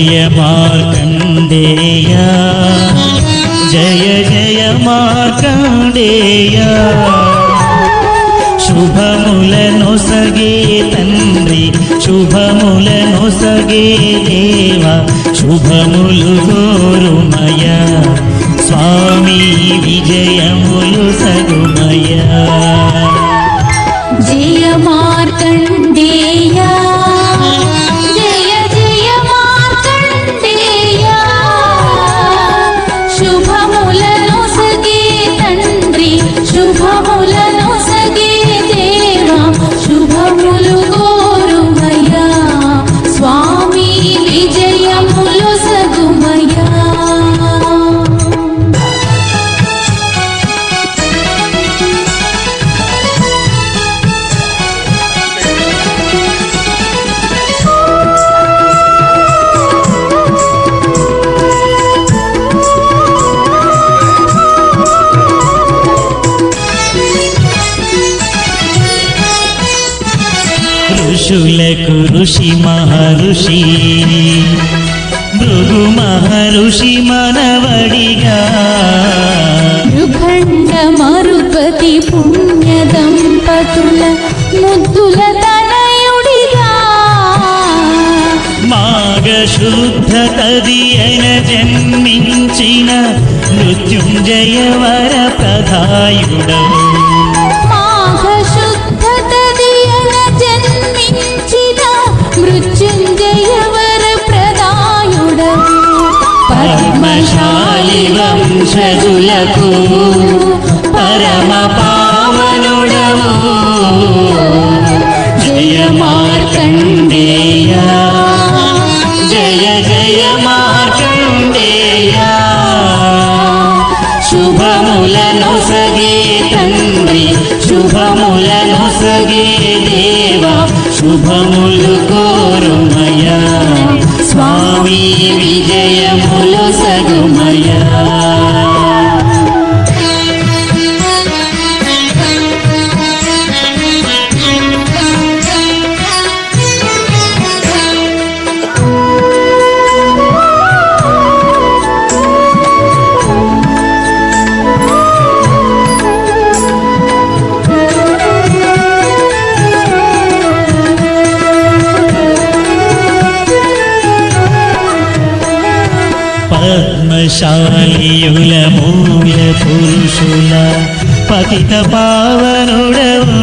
జయ మార్కండేయ జయ జయ మార్కండేయ శుభములను సగే తండ్రి శుభములను సగే దేవ శుభములు గోరుమయ స్వామి విజయములు సగుమయ జయ మార్కండ ఋషులకు ఋషి మహర్షి. భృగు మహర్షి మనవడిగా. మృఖండ మరుపతి పుణ్య దంపతుల ముద్దుల తనయుడిగా. మాఘ శుద్ధ తదియన జన్మించిన మృత్యుంజయ వర ప్రధాయుడవు వంశజులకు పరమ పావనుడము జయ మార్కండేయ. జయ జయ మార్కండేయ. శుభములను సగే తండ్రి శుభములను సగే దేవ. శుభములు కోరుమయ స్వామి విజయములు సగుమ. శాలియుల మూల పురుషుల పతిత పావనుడవు